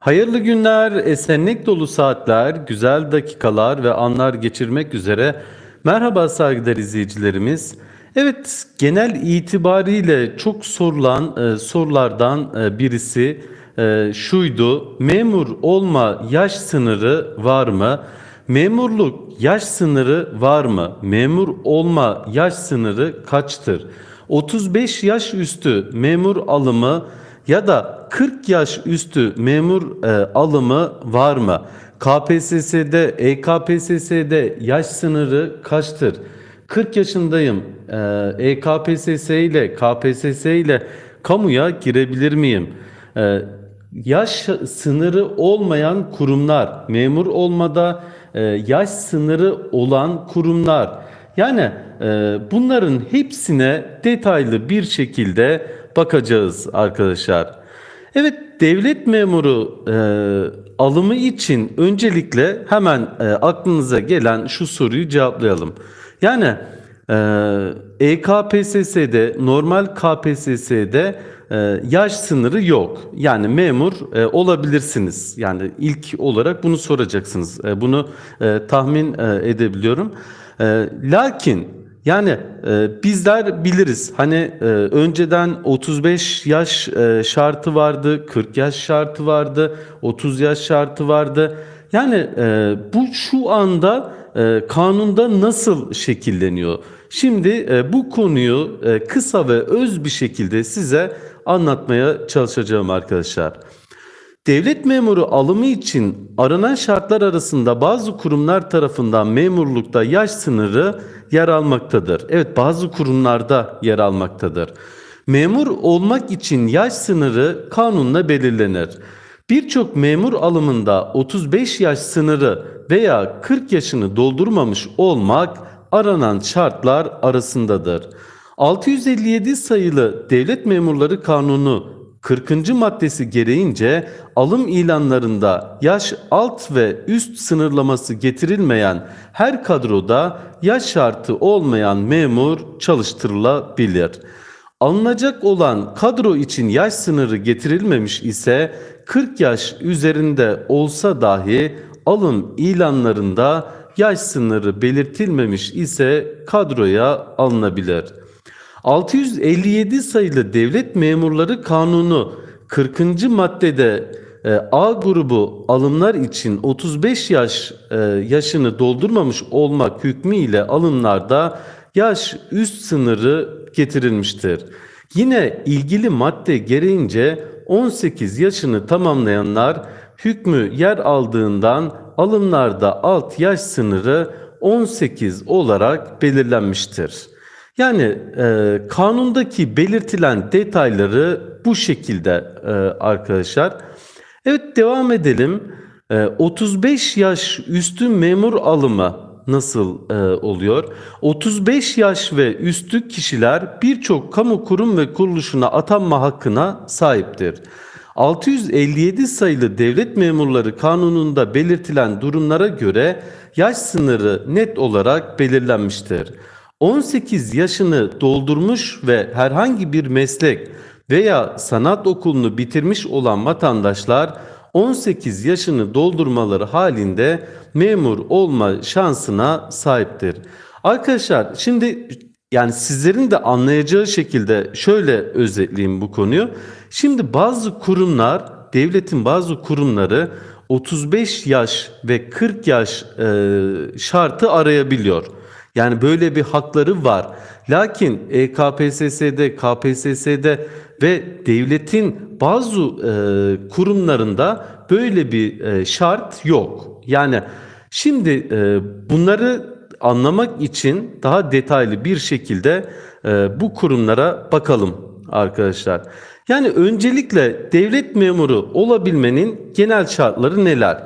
Hayırlı günler, esenlik dolu saatler, güzel dakikalar ve anlar geçirmek üzere. Merhaba saygıdeğer izleyicilerimiz. Evet, genel itibariyle çok sorulan e, sorulardan e, birisi e, şuydu. Memur olma yaş sınırı var mı? Memurluk yaş sınırı var mı? Memur olma yaş sınırı kaçtır? 35 yaş üstü memur alımı ya da 40 yaş üstü memur e, alımı var mı? KPSS'de, EKPSS'de yaş sınırı kaçtır? 40 yaşındayım. E, EKPSS ile KPSS ile kamuya girebilir miyim? E, yaş sınırı olmayan kurumlar, memur olmada e, yaş sınırı olan kurumlar. Yani e, bunların hepsine detaylı bir şekilde bakacağız arkadaşlar. Evet devlet memuru e, alımı için öncelikle hemen e, aklınıza gelen şu soruyu cevaplayalım. Yani e, EKPSS'de normal KPSS'de e, yaş sınırı yok. Yani memur e, olabilirsiniz. Yani ilk olarak bunu soracaksınız. E, bunu e, tahmin e, edebiliyorum. E, lakin yani e, bizler biliriz. Hani e, önceden 35 yaş e, şartı vardı, 40 yaş şartı vardı, 30 yaş şartı vardı. Yani e, bu şu anda e, kanunda nasıl şekilleniyor? Şimdi e, bu konuyu e, kısa ve öz bir şekilde size anlatmaya çalışacağım arkadaşlar. Devlet memuru alımı için aranan şartlar arasında bazı kurumlar tarafından memurlukta yaş sınırı yer almaktadır. Evet bazı kurumlarda yer almaktadır. Memur olmak için yaş sınırı kanunla belirlenir. Birçok memur alımında 35 yaş sınırı veya 40 yaşını doldurmamış olmak aranan şartlar arasındadır. 657 sayılı Devlet Memurları Kanunu 40. maddesi gereğince alım ilanlarında yaş alt ve üst sınırlaması getirilmeyen her kadroda yaş şartı olmayan memur çalıştırılabilir. Alınacak olan kadro için yaş sınırı getirilmemiş ise 40 yaş üzerinde olsa dahi alım ilanlarında yaş sınırı belirtilmemiş ise kadroya alınabilir. 657 sayılı Devlet Memurları Kanunu 40. maddede e, A grubu alımlar için 35 yaş e, yaşını doldurmamış olmak hükmü ile alımlarda yaş üst sınırı getirilmiştir. Yine ilgili madde gereğince 18 yaşını tamamlayanlar hükmü yer aldığından alımlarda alt yaş sınırı 18 olarak belirlenmiştir. Yani e, kanundaki belirtilen detayları bu şekilde e, arkadaşlar. Evet devam edelim. E, 35 yaş üstü memur alımı nasıl e, oluyor? 35 yaş ve üstü kişiler birçok kamu kurum ve kuruluşuna atanma hakkına sahiptir. 657 sayılı devlet memurları kanununda belirtilen durumlara göre yaş sınırı net olarak belirlenmiştir. 18 yaşını doldurmuş ve herhangi bir meslek veya sanat okulunu bitirmiş olan vatandaşlar 18 yaşını doldurmaları halinde memur olma şansına sahiptir. Arkadaşlar şimdi yani sizlerin de anlayacağı şekilde şöyle özetleyeyim bu konuyu. Şimdi bazı kurumlar, devletin bazı kurumları 35 yaş ve 40 yaş e, şartı arayabiliyor. Yani böyle bir hakları var. Lakin E EKPSS'de, KPSS'de ve devletin bazı e, kurumlarında böyle bir e, şart yok. Yani şimdi e, bunları anlamak için daha detaylı bir şekilde e, bu kurumlara bakalım arkadaşlar. Yani öncelikle devlet memuru olabilmenin genel şartları neler?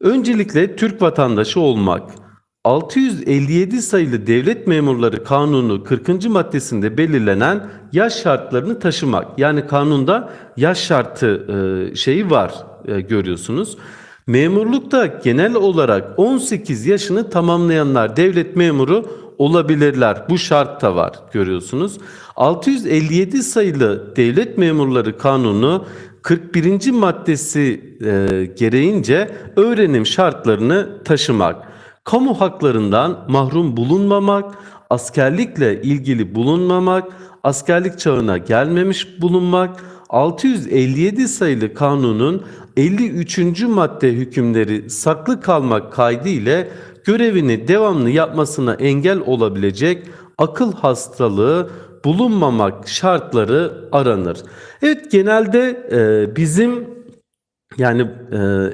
Öncelikle Türk vatandaşı olmak. 657 sayılı Devlet Memurları Kanunu 40. maddesinde belirlenen yaş şartlarını taşımak. Yani kanunda yaş şartı e, şeyi var e, görüyorsunuz. Memurlukta genel olarak 18 yaşını tamamlayanlar devlet memuru olabilirler. Bu şart da var görüyorsunuz. 657 sayılı Devlet Memurları Kanunu 41. maddesi e, gereğince öğrenim şartlarını taşımak, kamu haklarından mahrum bulunmamak, askerlikle ilgili bulunmamak, askerlik çağına gelmemiş bulunmak, 657 sayılı kanunun 53. madde hükümleri saklı kalmak kaydı ile görevini devamlı yapmasına engel olabilecek akıl hastalığı bulunmamak şartları aranır. Evet genelde e, bizim yani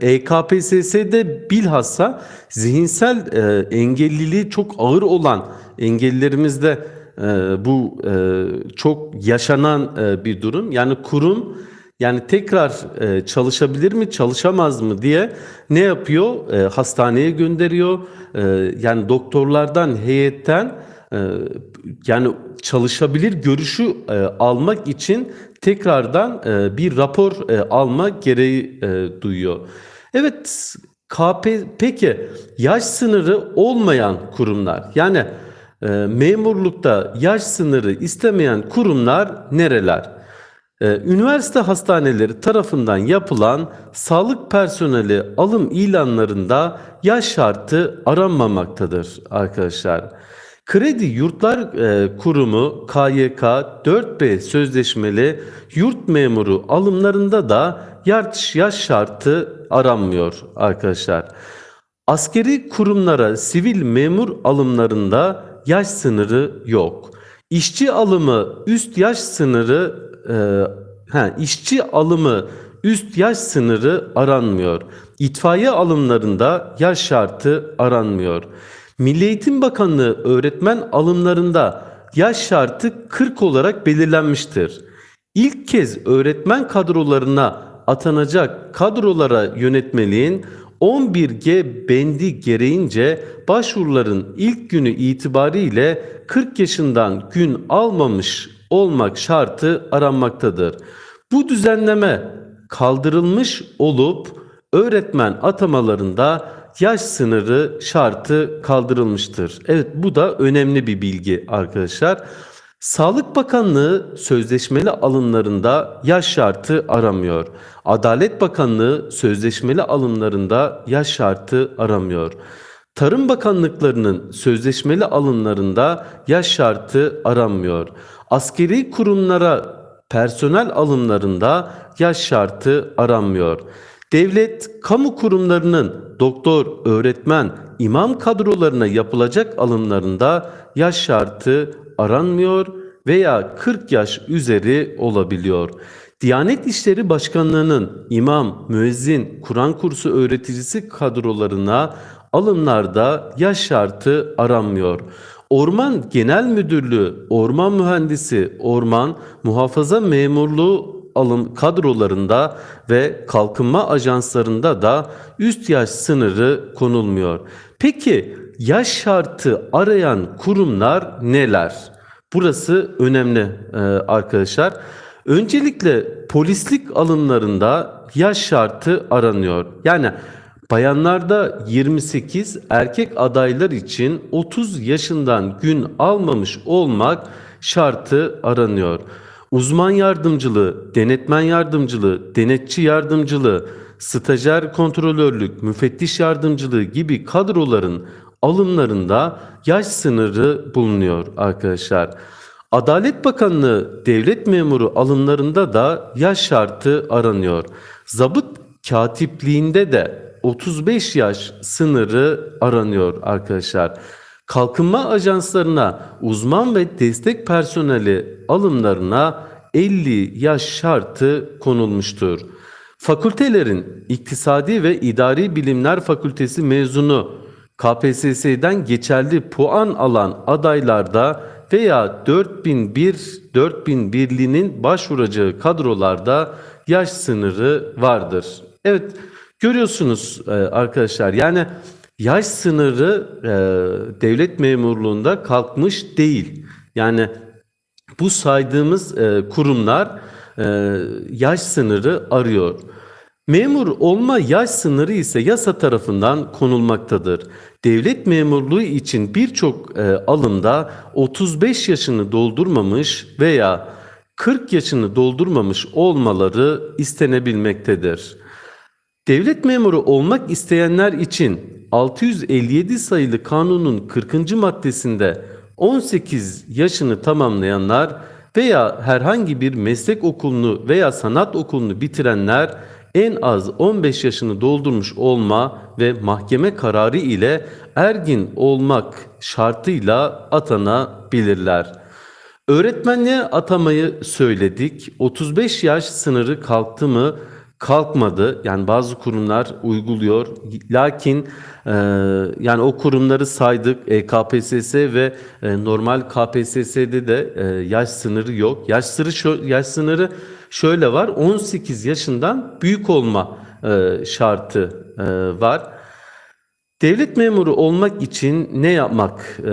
e, EKPSS'de bilhassa zihinsel e, engelliliği çok ağır olan engellilerimizde e, bu e, çok yaşanan e, bir durum. Yani kurum yani tekrar e, çalışabilir mi çalışamaz mı diye ne yapıyor? E, hastaneye gönderiyor. E, yani doktorlardan heyetten e, yani çalışabilir görüşü e, almak için tekrardan e, bir rapor e, alma gereği e, duyuyor. Evet KP peki yaş sınırı olmayan kurumlar yani memurlukta yaş sınırı istemeyen kurumlar nereler? Üniversite hastaneleri tarafından yapılan sağlık personeli alım ilanlarında yaş şartı aranmamaktadır arkadaşlar. Kredi Yurtlar e, Kurumu KYK 4B sözleşmeli yurt memuru alımlarında da yaş, yaş şartı aranmıyor arkadaşlar. Askeri kurumlara sivil memur alımlarında yaş sınırı yok. İşçi alımı üst yaş sınırı e, ha, işçi alımı üst yaş sınırı aranmıyor. İtfaiye alımlarında yaş şartı aranmıyor. Milli Eğitim Bakanlığı öğretmen alımlarında yaş şartı 40 olarak belirlenmiştir. İlk kez öğretmen kadrolarına atanacak kadrolara yönetmeliğin 11G bendi gereğince başvuruların ilk günü itibariyle 40 yaşından gün almamış olmak şartı aranmaktadır. Bu düzenleme kaldırılmış olup öğretmen atamalarında yaş sınırı şartı kaldırılmıştır. Evet bu da önemli bir bilgi arkadaşlar. Sağlık Bakanlığı sözleşmeli alımlarında yaş şartı aramıyor. Adalet Bakanlığı sözleşmeli alımlarında yaş şartı aramıyor. Tarım Bakanlıklarının sözleşmeli alımlarında yaş şartı aranmıyor. Askeri kurumlara personel alımlarında yaş şartı aranmıyor. Devlet, kamu kurumlarının doktor, öğretmen, imam kadrolarına yapılacak alımlarında yaş şartı aranmıyor veya 40 yaş üzeri olabiliyor. Diyanet İşleri Başkanlığı'nın imam, müezzin, Kur'an kursu öğreticisi kadrolarına alımlarda yaş şartı aranmıyor. Orman Genel Müdürlüğü, orman mühendisi, orman muhafaza memurluğu alım kadrolarında ve kalkınma ajanslarında da üst yaş sınırı konulmuyor. Peki yaş şartı arayan kurumlar neler? Burası önemli e, arkadaşlar. Öncelikle polislik alımlarında yaş şartı aranıyor. Yani bayanlarda 28, erkek adaylar için 30 yaşından gün almamış olmak şartı aranıyor. Uzman yardımcılığı, denetmen yardımcılığı, denetçi yardımcılığı, stajyer kontrolörlük, müfettiş yardımcılığı gibi kadroların alımlarında yaş sınırı bulunuyor arkadaşlar. Adalet Bakanlığı devlet memuru alımlarında da yaş şartı aranıyor. Zabıt katipliğinde de 35 yaş sınırı aranıyor arkadaşlar. Kalkınma ajanslarına uzman ve destek personeli alımlarına 50 yaş şartı konulmuştur. Fakültelerin İktisadi ve İdari Bilimler Fakültesi mezunu KPSS'den geçerli puan alan adaylarda veya 4001 4001'linin başvuracağı kadrolarda yaş sınırı vardır. Evet görüyorsunuz e, arkadaşlar yani yaş sınırı e, devlet memurluğunda kalkmış değil. Yani bu saydığımız e, kurumlar e, yaş sınırı arıyor. Memur olma yaş sınırı ise yasa tarafından konulmaktadır. Devlet memurluğu için birçok e, alımda 35 yaşını doldurmamış veya 40 yaşını doldurmamış olmaları istenebilmektedir. Devlet memuru olmak isteyenler için 657 sayılı kanunun 40. maddesinde 18 yaşını tamamlayanlar veya herhangi bir meslek okulunu veya sanat okulunu bitirenler en az 15 yaşını doldurmuş olma ve mahkeme kararı ile ergin olmak şartıyla atanabilirler. Öğretmenliğe atamayı söyledik. 35 yaş sınırı kalktı mı? Kalkmadı. Yani bazı kurumlar uyguluyor. Lakin e, yani o kurumları saydık. E, KPSS ve e, normal KPSS'de de e, yaş sınırı yok. Yaş sınırı yaş sınırı şöyle var. 18 yaşından büyük olma e, şartı e, var. Devlet memuru olmak için ne yapmak e,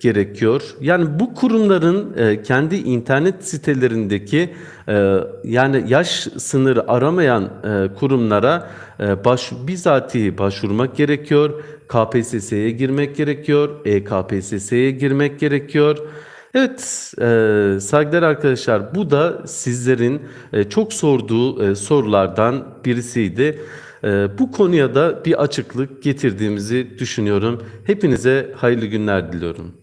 gerekiyor? Yani bu kurumların e, kendi internet sitelerindeki e, yani yaş sınırı aramayan e, kurumlara e, baş, bizatihi başvurmak gerekiyor. KPSS'ye girmek gerekiyor. EKPSS'ye girmek gerekiyor. Evet e, saygıdeğer arkadaşlar bu da sizlerin e, çok sorduğu e, sorulardan birisiydi. E, bu konuya da bir açıklık getirdiğimizi düşünüyorum. Hepinize hayırlı günler diliyorum.